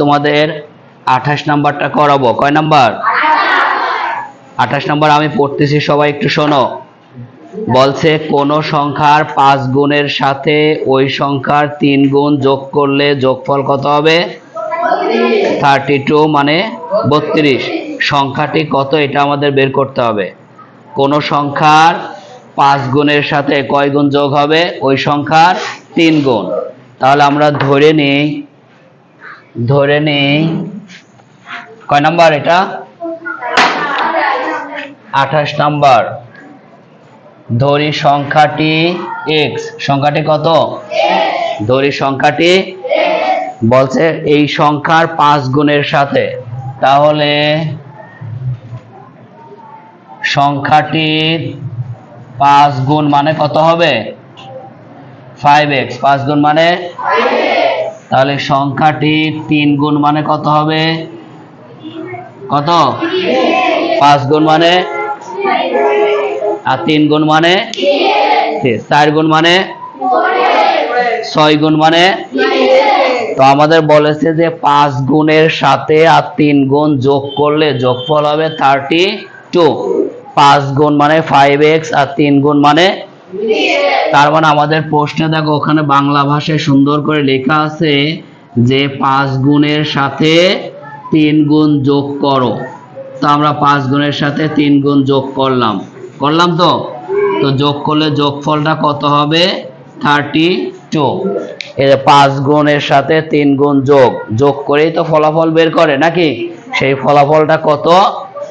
তোমাদের আঠাশ নাম্বারটা করাবো। কয় নাম্বার? আঠাশ নাম্বার আমি পড়তেছি, সবাই একটু শোনো। বলছে, কোন সংখ্যার পাঁচ গুণের সাথে ওই সংখ্যার তিন গুণ যোগ করলে যোগফল কত হবে? থার্টি টু মানে বত্রিশ। সংখ্যাটি কত, এটা আমাদের বের করতে হবে। কোন সংখ্যার পাঁচ গুণের সাথে কয় গুণ যোগ হবে? ওই সংখ্যার তিন গুণ। তাহলে আমরা ধরে নিই ধরে নিই কয় নাম্বার এটা? আঠাশ নাম্বার। ধরি সংখ্যাটি এক্স সংখ্যাটি কত? ধরি সংখ্যাটি বলছে এই সংখ্যার পাঁচ গুণের সাথে। তাহলে সংখ্যাটির পাঁচ গুণ মানে কত হবে? ফাইভ এক্স পাঁচ গুণ মানে তাহলে সংখ্যাটি তিন গুণ মানে কত হবে? কত? পাঁচ গুণ মানে? আর তিন গুণ মানে? চার গুণ মানে? ছয় গুণ মানে? তো আমাদের বলেছে যে পাঁচ গুণের সাথে আর তিন গুণ যোগ করলে যোগফল হবে থার্টি টু পাঁচ গুণ মানে ফাইভ এক্স আর তিন গুণ মানে তার মানে আমাদের প্রশ্নে দেখো, ওখানে বাংলা ভাষায় সুন্দর করে লেখা আছে যে পাঁচ গুণের সাথে তিন গুণ যোগ করো। তো আমরা পাঁচ গুণের সাথে তিন গুণ যোগ করলাম। করলাম তো? তো যোগ করলে যোগফলটা কত হবে? Thirty two. যে পাঁচ গুণের সাথে তিন গুণ যোগ। যোগ করেই তো ফলাফল বের করে নাকি? সেই ফলাফলটা কত?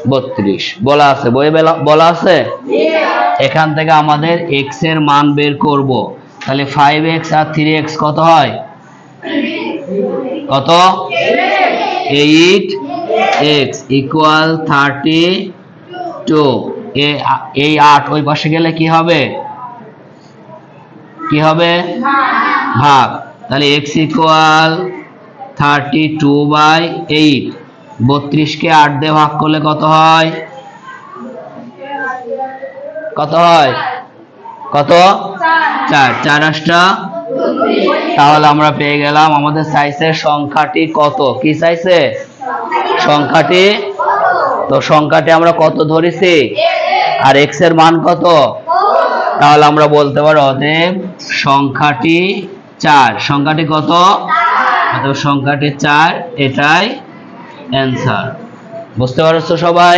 বত্রিশ। বলা আছে? বই বলা আছে? এখান থেকে আমাদের এক্সের মান বের করব। তাহলে ফাইভ এক্স আর থ্রি এক্স কত হয়? কত? Eight x equal thirty two এই আট ওই পাশে গেলে কি হবে? কি হবে? ভাগ। তাহলে x equal thirty two by eight বত্রিশকে আট দিয়ে ভাগ করলে কত হয়? কত হয়? কত? চার। চার আটটা তাহলে আমরা পেয়ে গেলাম আমাদের সাইজের সংখ্যাটি কত? কি চাইছে সংখ্যাটি? তো সংখ্যাটি আমরা কত ধরেছি? আর এক্সের মান কত? তাহলে আমরা বলতে পারো অতএব সংখ্যাটি চার। সংখ্যাটি কত? অতএব সংখ্যাটি চার, এটাই অ্যান্সার বুঝতে পারছ সবাই?